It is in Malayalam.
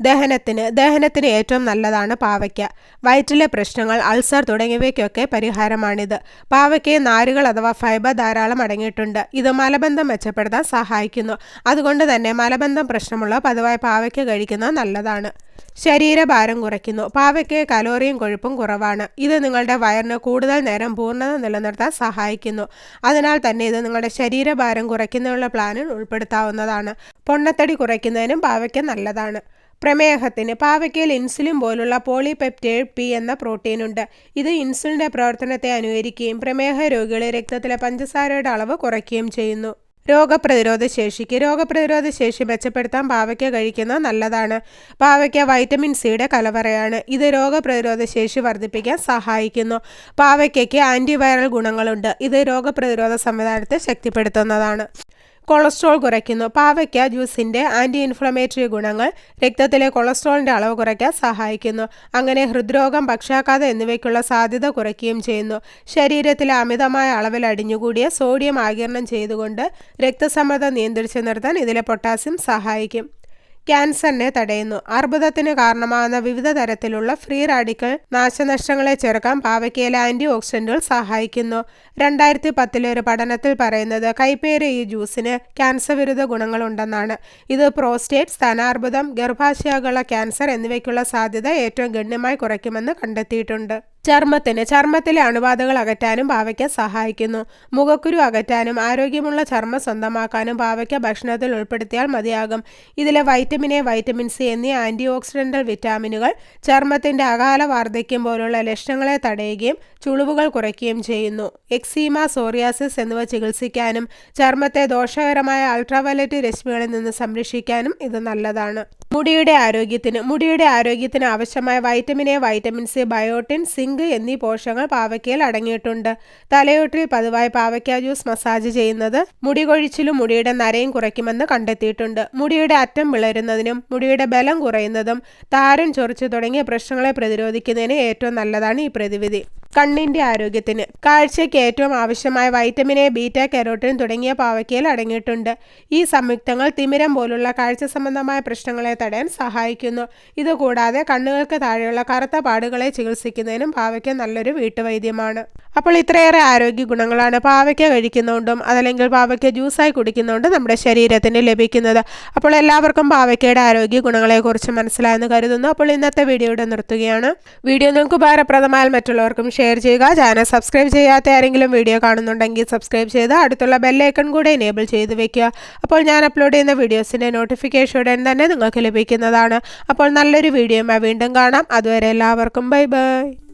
ദഹനത്തിന് ദഹനത്തിന് ഏറ്റവും നല്ലതാണ് പാവയ്ക്ക. വയറ്റിലെ പ്രശ്നങ്ങൾ അൾസർ തുടങ്ങിയവയ്ക്കൊക്കെ പരിഹാരമാണിത്. പാവയ്ക്കയിൽ നാരുകൾ അഥവാ ഫൈബർ ധാരാളം അടങ്ങിയിട്ടുണ്ട്. ഇത് മലബന്ധം മെച്ചപ്പെടുത്താൻ സഹായിക്കുന്നു. അതുകൊണ്ട് തന്നെ മലബന്ധം പ്രശ്നമുള്ള പതിവായി പാവയ്ക്ക കഴിക്കുന്നത് നല്ലതാണ്. ശരീരഭാരം കുറയ്ക്കുന്നു. പാവയ്ക്ക് കലോറിയും കൊഴുപ്പും കുറവാണ്. ഇത് നിങ്ങളുടെ വയറിന് കൂടുതൽ നേരം പൂർണത നിലനിർത്താൻ സഹായിക്കുന്നു. അതിനാൽ തന്നെ ഇത് നിങ്ങളുടെ ശരീരഭാരം കുറയ്ക്കുന്നതിനുള്ള പ്ലാനിൽ ഉൾപ്പെടുത്താവുന്നതാണ്. പൊണ്ണത്തടി കുറയ്ക്കുന്നതിനും പാവയ്ക്ക നല്ലതാണ്. പ്രമേഹത്തിന് പാവയ്ക്കയിൽ ഇൻസുലിൻ പോലുള്ള പോളിപെപ്റ്റേഡ് പി എന്ന പ്രോട്ടീനുണ്ട്. ഇത് ഇൻസുലിന്റെ പ്രവർത്തനത്തെ അനുകരിക്കുകയും പ്രമേഹ രോഗികളെ രക്തത്തിലെ പഞ്ചസാരയുടെ അളവ് കുറയ്ക്കുകയും ചെയ്യുന്നു. രോഗപ്രതിരോധ ശേഷിക്ക് രോഗപ്രതിരോധ ശേഷി മെച്ചപ്പെടുത്താൻ പാവയ്ക്ക കഴിക്കുന്നത് നല്ലതാണ്. പാവയ്ക്ക വൈറ്റമിൻ സിയുടെ കലവറയാണ്. ഇത് രോഗപ്രതിരോധ ശേഷി വർദ്ധിപ്പിക്കാൻ സഹായിക്കുന്നു. പാവയ്ക്കയ്ക്ക് ആന്റിവൈറൽ ഗുണങ്ങളുണ്ട്. ഇത് രോഗപ്രതിരോധ സംവിധാനത്തെ ശക്തിപ്പെടുത്തുന്നതാണ്. കൊളസ്ട്രോൾ കുറയ്ക്കുന്നു. പാവയ്ക്ക ജ്യൂസിന്റെ ആന്റി ഇൻഫ്ലമേറ്ററി ഗുണങ്ങൾ രക്തത്തിലെ കൊളസ്ട്രോളിന്റെ അളവ് കുറയ്ക്കാൻ സഹായിക്കുന്നു. അങ്ങനെ ഹൃദ്രോഗം പക്ഷാഘാതം എന്നിവയ്ക്കുള്ള സാധ്യത കുറയ്ക്കുകയും ചെയ്യുന്നു. ശരീരത്തിലെ അമിതമായ അളവിൽ അടിഞ്ഞുകൂടിയ സോഡിയം ആകിരണം ചെയ്തുകൊണ്ട് രക്തസമ്മർദ്ദം നിയന്ത്രിച്ചു നിർത്താൻ ഇതിലെ പൊട്ടാസ്യം സഹായിക്കും. ക്യാൻസറിനെ തടയുന്നു. അർബുദത്തിന് കാരണമാകുന്ന വിവിധ തരത്തിലുള്ള ഫ്രീ റാഡിക്കൽ നാശനഷ്ടങ്ങളെ ചെറുക്കാൻ പാവയ്ക്കയിലെ ആന്റി ഓക്സിഡന്റുകൾ സഹായിക്കുന്നു. രണ്ടായിരത്തി പത്തിലെ ഒരു പഠനത്തിൽ പറയുന്നത് കൈപ്പേര ഈ ജ്യൂസിന് ക്യാൻസർ വിരുദ്ധ ഗുണങ്ങളുണ്ടെന്നാണ്. ഇത് പ്രോസ്റ്റേറ്റ് സ്ഥാനാർബുദം ഗർഭാശയകള ക്യാൻസർ എന്നിവയ്ക്കുള്ള സാധ്യത ഏറ്റവും ഗണ്യമായി കുറയ്ക്കുമെന്ന് കണ്ടെത്തിയിട്ടുണ്ട്. ചർമ്മത്തിന് ചർമ്മത്തിലെ അണുബാധകൾ അകറ്റാനും പാവയ്ക്ക സഹായിക്കുന്നു. മുഖക്കുരു അകറ്റാനും ആരോഗ്യമുള്ള ചർമ്മം സ്വന്തമാക്കാനും പാവയ്ക്ക ഭക്ഷണത്തിൽ ഉൾപ്പെടുത്തിയാൽ മതിയാകും. ഇതിലെ വൈറ്റമിൻ എ വൈറ്റമിൻ സി എന്നീ ആന്റി ഓക്സിഡന്റൽ വിറ്റാമിനുകൾ ചർമ്മത്തിന്റെ അകാല വാർദ്ധക്യം പോലുള്ള ലക്ഷണങ്ങളെ തടയുകയും ചുളിവുകൾ കുറയ്ക്കുകയും ചെയ്യുന്നു. എക്സീമ സോറിയാസിസ് എന്നിവ ചികിത്സിക്കാനും ചർമ്മത്തെ ദോഷകരമായ അൾട്രാവയലറ്റ് രശ്മികളിൽ നിന്ന് സംരക്ഷിക്കാനും ഇത് നല്ലതാണ്. മുടിയുടെ ആരോഗ്യത്തിന് മുടിയുടെ ആരോഗ്യത്തിന് ആവശ്യമായ vitamin A vitamin C biotin zinc എന്നീ പോഷകങ്ങൾ പാവയ്ക്കയിൽ അടങ്ങിയിട്ടുണ്ട്. തലയോട്ടിൽ പതിവായി പാവയ്ക്ക ജ്യൂസ് മസാജ് ചെയ്യുന്നത് മുടി കൊഴിച്ചിലും മുടിയുടെ നരയും കുറയ്ക്കുമെന്ന് കണ്ടെത്തിയിട്ടുണ്ട്. മുടിയുടെ അറ്റം വിളരുന്നതിനും മുടിയുടെ ബലം കുറയുന്നതും താരൻ ചൊറിച്ചു തുടങ്ങിയ പ്രശ്നങ്ങളെ പ്രതിരോധിക്കുന്നതിന് ഏറ്റവും നല്ലതാണ് ഈ പ്രതിവിധി. കണ്ണിന്റെ ആരോഗ്യത്തിന്. കാഴ്ചയ്ക്ക് ഏറ്റവും ആവശ്യമായ വൈറ്റമിൻ എ ബീറ്റ കെരോട്ടിൻ തുടങ്ങിയ പാവയ്ക്കയിൽ അടങ്ങിയിട്ടുണ്ട്. ഈ സംയുക്തങ്ങൾ തിമിരം പോലുള്ള കാഴ്ച സംബന്ധമായ പ്രശ്നങ്ങളെ തടയാൻ സഹായിക്കുന്നു. ഇതുകൂടാതെ കണ്ണുകൾക്ക് താഴെയുള്ള കറുത്ത പാടുകളെ ചികിത്സിക്കുന്നതിനും പാവയ്ക്ക നല്ലൊരു വീട്ടുവൈദ്യമാണ്. അപ്പോൾ ഇത്രയേറെ ആരോഗ്യ ഗുണങ്ങളാണ് പാവയ്ക്ക കഴിക്കുന്നതുകൊണ്ടും അതല്ലെങ്കിൽ പാവയ്ക്ക ജ്യൂസായി കുടിക്കുന്നതുകൊണ്ടും നമ്മുടെ ശരീരത്തിന് ലഭിക്കുന്നത്. അപ്പോൾ എല്ലാവർക്കും പാവയ്ക്കയുടെ ആരോഗ്യ ഗുണങ്ങളെക്കുറിച്ച് മനസ്സിലായെന്ന് കരുതുന്നു. അപ്പോൾ ഇന്നത്തെ വീഡിയോയുടെ നിർത്തുകയാണ്. വീഡിയോ നിങ്ങൾക്ക് ഉപകാരപ്രദമായാൽ മറ്റുള്ളവർക്കും ഷെയർ ചെയ്യുക. ചാനൽ സബ്സ്ക്രൈബ് ചെയ്യാത്ത ആരെങ്കിലും വീഡിയോ കാണുന്നുണ്ടെങ്കിൽ സബ്സ്ക്രൈബ് ചെയ്ത് അടുത്തുള്ള ബെല്ലൈക്കൺ കൂടെ എനേബിൾ ചെയ്ത് വെക്കുക. അപ്പോൾ ഞാൻ അപ്ലോഡ് ചെയ്യുന്ന വീഡിയോസിന്റെ നോട്ടിഫിക്കേഷൻ ഉടൻ തന്നെ നിങ്ങൾക്ക് ലഭിക്കുന്നതാണ്. അപ്പോൾ നല്ലൊരു വീഡിയോ വീണ്ടും കാണാം. അതുവരെ എല്ലാവർക്കും ബൈ ബൈ